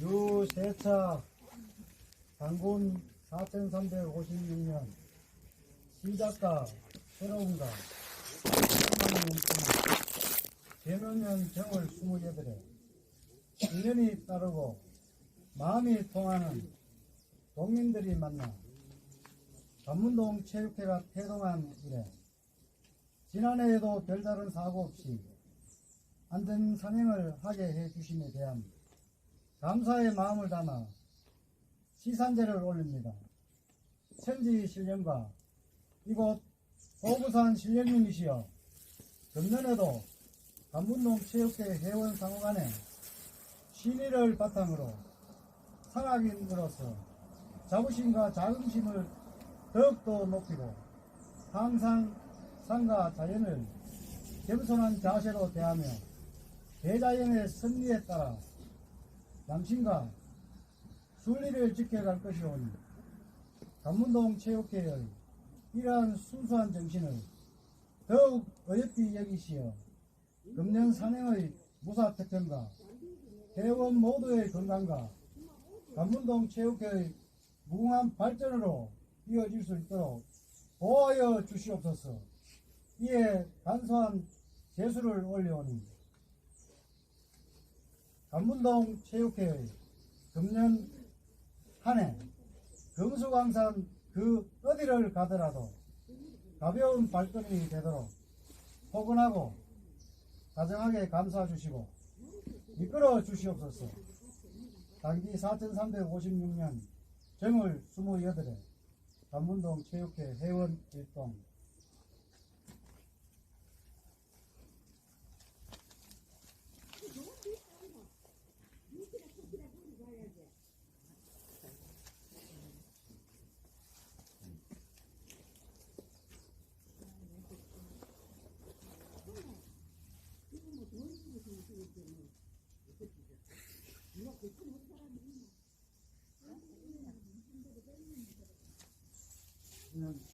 유세차 단군 4356년 시작과 새로운가 재명년 정월 28에 인연이 따르고 마음이 통하는 동민들이 만나 관문동 체육회가 태동한 이래 지난해에도 별다른 사고 없이 안전 산행을 하게 해 주심에 대한 감사의 마음을 담아 시산제를 올립니다. 천지 신령과 이곳 도부산 신령님이시여 금년에도 간문동 체육회 회원 상호간에 신의를 바탕으로 산악인으로서 자부심과 자긍심을 더욱더 높이고 항상 산과 자연을 겸손한 자세로 대하며 대자연의 섭리에 따라 남신과 순리를 지켜갈 것이오니 간문동 체육회의 이러한 순수한 정신을 더욱 어렵게 여기시어 금년 산행의 무사태평과 회원 모두의 건강과 간문동 체육회의 무궁한 발전으로 이어질 수 있도록 보호하여 주시옵소서. 이에 간소한 제수를 올려오니 간문동 체육회의 금년 한 해 금수강산 그 어디를 가더라도 가벼운 발걸음이 되도록 포근하고 다정하게 감싸 주시고 이끌어 주시옵소서. 단기 4356년 정월 28에 간문동 체육회 회원 일동 Não.